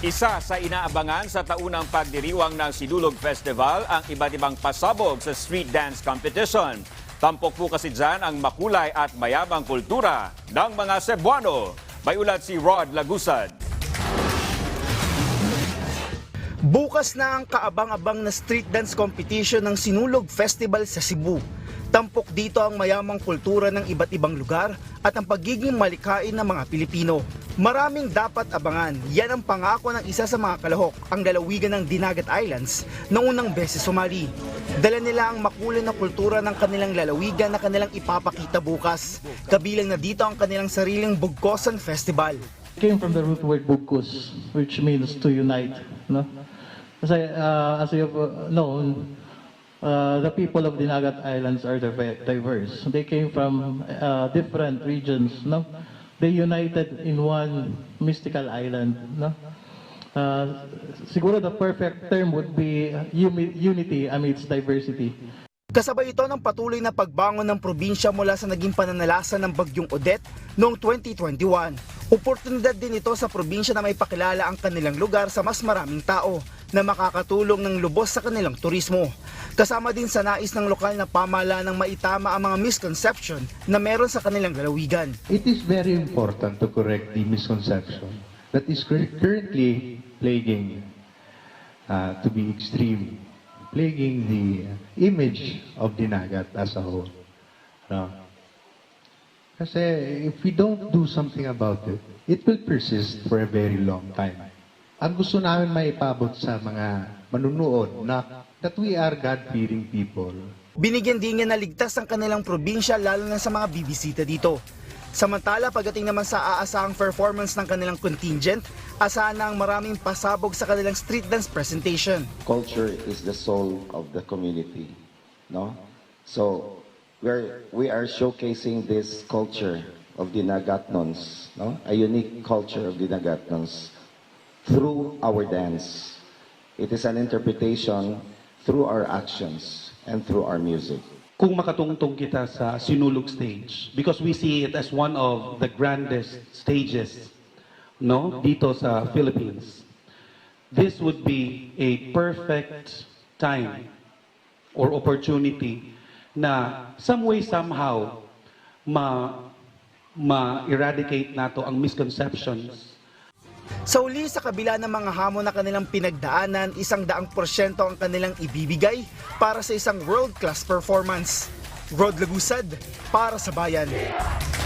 Isa sa inaabangan sa taunang pagdiriwang ng Sinulog Festival ang iba't ibang pasabog sa street dance competition. Tampok po kasi dyan ang makulay at mayamang kultura ng mga Cebuano. May ulat si Rod Lagusad. Bukas na ang kaabang-abang na street dance competition ng Sinulog Festival sa Cebu. Tampok dito ang mayamang kultura ng iba't ibang lugar at ang pagiging malikain ng mga Pilipino. Maraming dapat abangan. Yan ang pangako ng isa sa mga kalahok, ang lalawigan ng Dinagat Islands, na unang beses sumali. Dala nila ang makulay na kultura ng kanilang lalawigan na kanilang ipapakita bukas. Kabilang na dito ang kanilang sariling Bugkosan Festival. came from the root word bukus, which means to unite. No? Kasi, uh, as you have uh, known, uh, the people of the Nagat Islands are diver- diverse. They came from uh, different regions. No? They united in one mystical island. No? Uh, siguro the perfect term would be unity amidst diversity. Kasabay ito ng patuloy na pagbangon ng probinsya mula sa naging pananalasa ng Bagyong Odette noong 2021. Oportunidad din ito sa probinsya na may pakilala ang kanilang lugar sa mas maraming tao na makakatulong ng lubos sa kanilang turismo. Kasama din sa nais ng lokal na pamahalaan ng maitama ang mga misconception na meron sa kanilang lalawigan. It is very important to correct the misconception that is cur- currently plaguing, uh, to be extreme, plaguing the image of Dinagat as a whole. No? Kasi if we don't do something about it, it will persist for a very long time. Ang gusto namin maipabot sa mga manunood na that we are God-fearing people. Binigyan din niya na ligtas ang kanilang probinsya lalo na sa mga bibisita dito. Samantala, pagdating naman sa aasahang performance ng kanilang contingent, asahan na ang maraming pasabog sa kanilang street dance presentation. culture is the soul of the community, no? So we're we are showcasing this culture of the Nagatnons, no? A unique culture of the Nagatnons through our dance. It is an interpretation through our actions and through our music. kung makatungtong kita sa Sinulog stage because we see it as one of the grandest stages no dito sa Philippines this would be a perfect time or opportunity na some way somehow ma ma-eradicate nato ang misconceptions Sa uli, sa kabila ng mga hamon na kanilang pinagdaanan, isang daang porsyento ang kanilang ibibigay para sa isang world-class performance. Rod Lagusad, para sa bayan.